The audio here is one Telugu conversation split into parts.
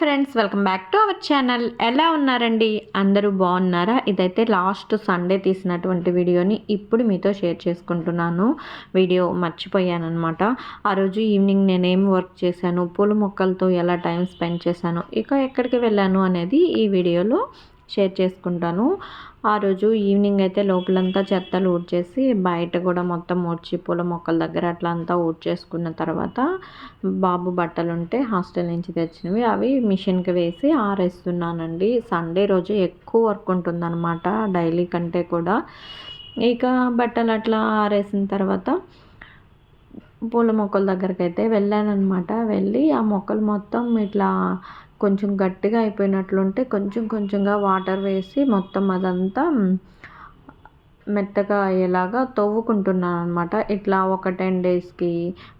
Friends welcome back to our channel ఎలా ఉన్నారండి? అందరూ బాగున్నారా? ఇదైతే లాస్ట్ సండే తీసినటువంటి వీడియోని ఇప్పుడు మీతో షేర్ చేసుకుంటున్నాను. వీడియో మర్చిపోయానమాట ఆ రోజు ఈవినింగ్ నేనేం వర్క్ చేశాను? పూల మొక్కలతో ఎలా టైం స్పెండ్ చేశాను? ఇక ఎక్కడికి వెళ్ళాను అనేది ఈ వీడియోలో షేర్ చేసుకుంటాను. ఆ రోజు ఈవినింగ్ అయితే లోపలంతా చెత్తలు ఊడ్చేసి బయట కూడా మొత్తం ఊడ్చి పూల మొక్కల దగ్గర అట్లా అంతా ఊడ్చేసుకున్న తర్వాత బాబు బట్టలు ఉంటే హాస్టల్ నుంచి తెచ్చినవి. అవి మిషన్కి వేసి ఆరేస్తున్నానండి. సండే రోజు ఎక్కువ వర్క్ ఉంటుందన్నమాట డైలీ కంటే కూడా. ఇక బట్టలు అట్లా ఆరేసిన తర్వాత పూల మొక్కల దగ్గరికి అయితే వెళ్ళానమాట వెళ్ళి ఆ మొక్కలు మొత్తం ఇట్లా కొంచెం గట్టిగా అయిపోయినట్లుంటే కొంచెం కొంచెంగా వాటర్ వేసి మొత్తం అదంతా మెత్తగా అయ్యేలాగా తవ్వుకుంటున్నాను అనమాట ఇట్లా ఒక టెన్ డేస్కి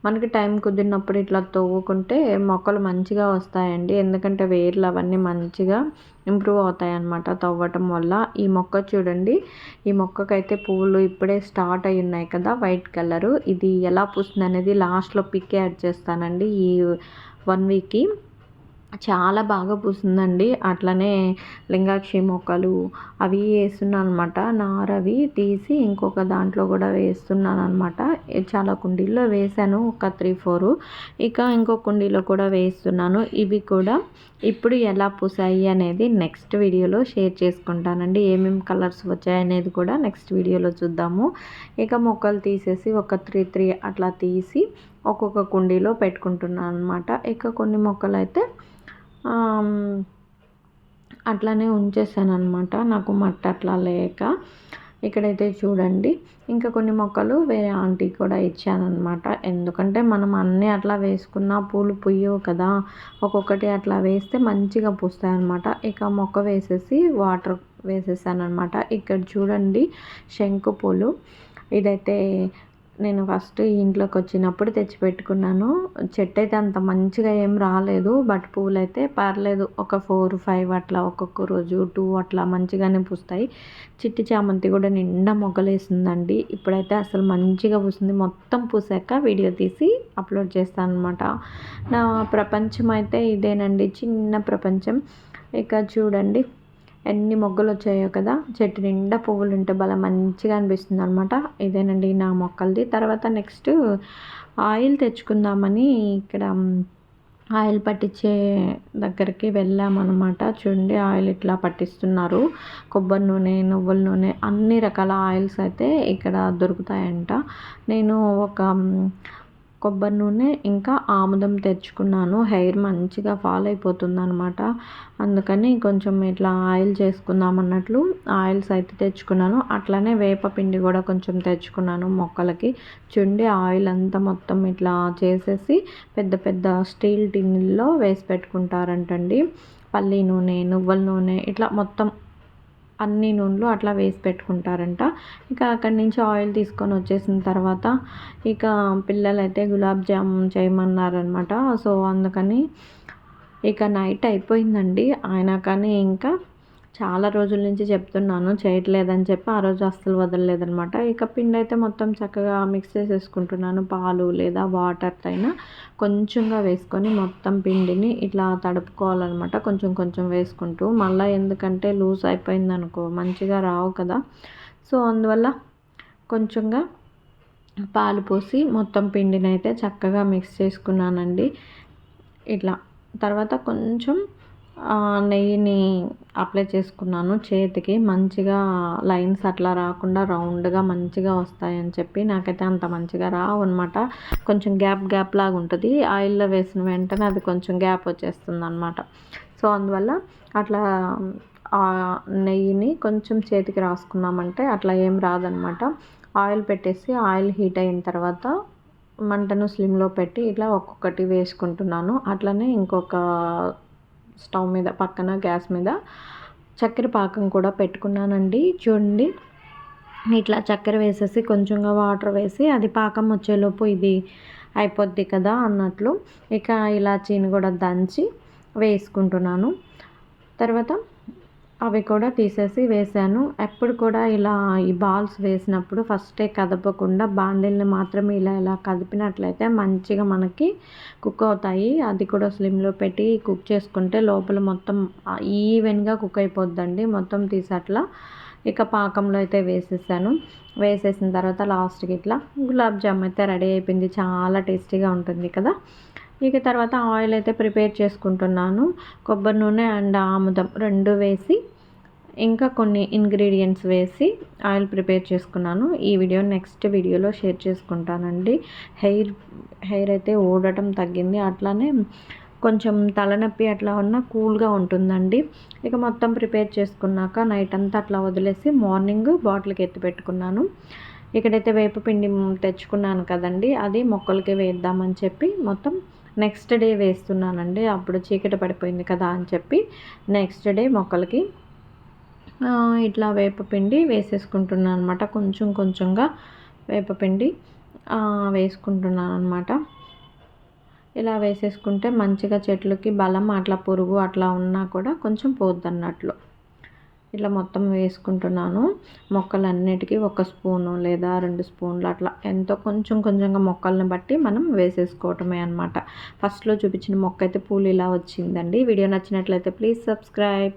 మనకి టైం కుదిరినప్పుడు ఇట్లా తవ్వుకుంటే మొక్కలు మంచిగా వస్తాయండి. ఎందుకంటే వేర్లు అవన్నీ మంచిగా ఇంప్రూవ్ అవుతాయి అన్నమాట తవ్వటం వల్ల. ఈ మొక్క చూడండి ఈ మొక్కకైతే పువ్వులు ఇప్పుడే స్టార్ట్ అయి ఉన్నాయి కదా వైట్ కలరు. ఇది ఎలా పూస్తుంది అనేది లాస్ట్లో పిక్ యాడ్ చేస్తానండి ఈ వన్ వీక్కి. చాలా బాగా పూసిందండి అట్లనే లింగాక్షి మొక్కలు అవి వేస్తున్నాను అనమాట నారవి తీసి ఇంకొక దాంట్లో కూడా వేస్తున్నాను అనమాట చాలా కుండీల్లో వేసాను ఒక త్రీ ఫోర్. ఇక ఇంకో కుండీలో కూడా వేస్తున్నాను. ఇవి కూడా ఇప్పుడు ఎలా పూసాయి అనేది నెక్స్ట్ వీడియోలో షేర్ చేసుకుంటానండి. ఏమేమి కలర్స్ వచ్చాయి అనేది కూడా నెక్స్ట్ వీడియోలో చూద్దాము. ఇక మొక్కలు తీసేసి ఒక త్రీ త్రీ అట్లా తీసి ఒక్కొక్క కుండీలో పెట్టుకుంటున్నాను అనమాట ఇక కొన్ని మొక్కలు అయితే అట్లానే ఉంచేసాను అనమాట నాకు మట్టి అట్లా లేక. ఇక్కడైతే చూడండి. ఇంకా కొన్ని మొక్కలు వేరే ఆంటీకి కూడా ఇచ్చానమాట ఎందుకంటే మనం అన్నీ అట్లా వేసుకున్న పూలు పుయ్యవు కదా. ఒక్కొక్కటి అట్లా వేస్తే మంచిగా పూస్తాయి అనమాట ఇక మొక్క వేసేసి వాటర్ వేసేసానమాట ఇక్కడ చూడండి శంకు పూలు. ఇదైతే నేను ఫస్ట్ ఇంట్లోకి వచ్చినప్పుడు తెచ్చిపెట్టుకున్నాను. చెట్టు అయితే అంత మంచిగా ఏం రాలేదు బట్ పువ్వులు అయితే పర్లేదు. ఒక ఫోర్ ఫైవ్ అట్లా ఒక్కొక్క రోజు టూ అట్లా మంచిగానే పూస్తాయి. చిట్టి చామంతి కూడా నిండా మొగ్గలేసిందండి. ఇప్పుడైతే అసలు మంచిగా పూస్తుంది. మొత్తం పూసాక వీడియో తీసి అప్లోడ్ చేస్తాను అనమాట నా ప్రపంచం అయితే ఇదేనండి. చిన్న ప్రపంచం. ఇక చూడండి. ఎన్ని మొగ్గలు వచ్చాయో కదా చెట్టు నిండా పువ్వులు ఉంటే బాగా మంచిగా అనిపిస్తుంది అనమాట ఇదేనండి నా మొక్కలది. తర్వాత నెక్స్ట్ ఆయిల్ తెచ్చుకుందామని ఇక్కడ ఆయిల్ పట్టించే దగ్గరికి వెళ్ళామన్నమాట చూడండి ఆయిల్ ఇట్లా పట్టిస్తున్నారు. కొబ్బరి నూనె నువ్వుల నూనె అన్ని రకాల ఆయిల్స్ అయితే ఇక్కడ దొరుకుతాయంట. నేను ఒక కొబ్బరి నూనె ఇంకా ఆముదం తెచ్చుకున్నాను. హెయిర్ మంచిగా ఫాల్ అయిపోతుంది అనమాట అందుకని కొంచెం ఇట్లా ఆయిల్ చేసుకుందాం అన్నట్లు ఆయిల్స్ అయితే తెచ్చుకున్నాను. అట్లనే వేపపిండి కూడా కొంచెం తెచ్చుకున్నాను మొక్కలకి. చుండి ఆయిల్ అంతా మొత్తం ఇట్లా చేసేసి పెద్ద పెద్ద స్టీల్ టిన్నుల్లో వేసి పెట్టుకుంటారంటండి. పల్లి నూనె నువ్వుల నూనె ఇట్లా మొత్తం అన్ని నూనెలు అట్లా వేసి పెట్టుకుంటారంట. ఇక అక్కడి నుంచి ఆయిల్ తీసుకొని వచ్చేసిన తర్వాత ఇక పిల్లలు అయితే గులాబ్ జామ్ చేయమన్నారనమాట సో అందుకని ఇక నైట్ అయిపోయిందండి. అయినా కానీ ఇంకా చాలా రోజుల నుంచి చెప్తున్నాను చేయట్లేదని చెప్పి ఆ రోజు అస్సలు వదలలేదనమాట. ఇక పిండి అయితే మొత్తం చక్కగా మిక్స్ చేసేసుకుంటున్నాను పాలు లేదా వాటర్ అయినా కొంచెంగా వేసుకొని మొత్తం పిండిని ఇట్లా తడుపుకోవాలన్నమాట కొంచెం కొంచెం వేసుకుంటూ. మళ్ళీ ఎందుకంటే లూజ్ అయిపోయింది అనుకో మంచిగా రావు కదా. సో అందువల్ల కొంచెంగా పాలు పోసి మొత్తం పిండిని అయితే చక్కగా మిక్స్ చేసుకున్నానండి. ఇట్లా తర్వాత కొంచెం నెయ్యిని అప్లై చేసుకున్నాను. చేతికి మంచిగా లైన్స్ అట్లా రాకుండా రౌండ్గా మంచిగా వస్తాయని చెప్పి నాకైతే అంత మంచిగా రావు అనమాట కొంచెం గ్యాప్ గ్యాప్ లాగా ఉంటుంది. ఆయిల్లో వేసిన వెంటనే అది కొంచెం గ్యాప్ వచ్చేస్తుంది అనమాట సో అందువల్ల అట్లా నెయ్యిని కొంచెం చేతికి రాసుకున్నామంటే అట్లా ఏం రాదనమాట ఆయిల్ పెట్టేసి ఆయిల్ హీట్ అయిన తర్వాత మంటను స్లిమ్లో పెట్టి ఇట్లా ఒక్కొక్కటి వేసుకుంటున్నాను. అట్లనే ఇంకొక స్టవ్ మీద పక్కన గ్యాస్ మీద చక్కెర పాకం కూడా పెట్టుకున్నానండి. చూడండి. ఇట్లా చక్కెర వేసేసి కొంచెంగా వాటర్ వేసి అది పాకం వచ్చేలోపు ఇది అయిపోద్ది కదా అన్నట్లు. ఇక ఇలాచీని కూడా దంచి వేసుకుంటున్నాను. తర్వాత అవి కూడా తీసేసి వేసాను ఎప్పుడు కూడా ఇలా ఈ బాల్స్ వేసినప్పుడు ఫస్టే కదపకుండా బాండిల్ని మాత్రమే ఇలా ఇలా కదిపినట్లయితే మంచిగా మనకి కుక్ అవుతాయి. అది కూడా స్లిమ్లో పెట్టి కుక్ చేసుకుంటే లోపల మొత్తం ఈవెన్గా కుక్ అయిపోద్దండి. మొత్తం తీసి అట్లా ఇక పాకంలో అయితే వేసేసాను. వేసేసిన తర్వాత లాస్ట్కి ఇట్లా గులాబ్ జామ్ అయితే రెడీ అయిపోయింది. చాలా టేస్టీగా ఉంటుంది కదా. ఇక తర్వాత ఆయిల్ అయితే ప్రిపేర్ చేసుకుంటున్నాను. కొబ్బరి నూనె అండ్ ఆముదం రెండు వేసి ఇంకా కొన్ని ఇంగ్రీడియంట్స్ వేసి ఆయిల్ ప్రిపేర్ చేసుకున్నాను. ఈ వీడియో నెక్స్ట్ వీడియోలో షేర్ చేసుకుంటానండి. హెయిర్ హెయిర్ అయితే ఊడటం తగ్గింది. అట్లానే కొంచెం తలనొప్పి అట్లా ఉన్న కూల్గా ఉంటుందండి. ఇక మొత్తం ప్రిపేర్ చేసుకున్నాక నైట్ అంతా అట్లా వదిలేసి మార్నింగ్ బాటిల్కి ఎత్తి పెట్టుకున్నాను. ఇక్కడైతే వేపపిండి తెచ్చుకున్నాను కదండి అది మొక్కలకి వేద్దామని చెప్పి మొత్తం నెక్స్ట్ డే వేస్తున్నానండి. అప్పుడు చీకటి పడిపోయింది కదా అని చెప్పి నెక్స్ట్ డే మొక్కలకి ఇట్లా వేపపిండి వేసేసుకుంటున్నాను అనమాట కొంచెం కొంచెంగా వేపపిండి వేసుకుంటున్నాను అనమాట ఇలా వేసేసుకుంటే మంచిగా చెట్లకి బలం అట్లా పురుగు అట్లా ఉన్నా కూడా కొంచెం పోద్ది అన్నట్లు ఇట్లా మొత్తం వేసుకుంటున్నాను. మొక్కలన్నిటికీ ఒక స్పూను లేదా రెండు స్పూన్లు అట్లా ఎంతో కొంచెం కొంచెంగా మొక్కల్ని బట్టి మనం వేసేసుకోవటమే అనమాట ఫస్ట్లో చూపించిన మొక్క అయితే పూలు ఇలా వచ్చిందండి. వీడియో నచ్చినట్లయితే ప్లీజ్ సబ్స్క్రైబ్.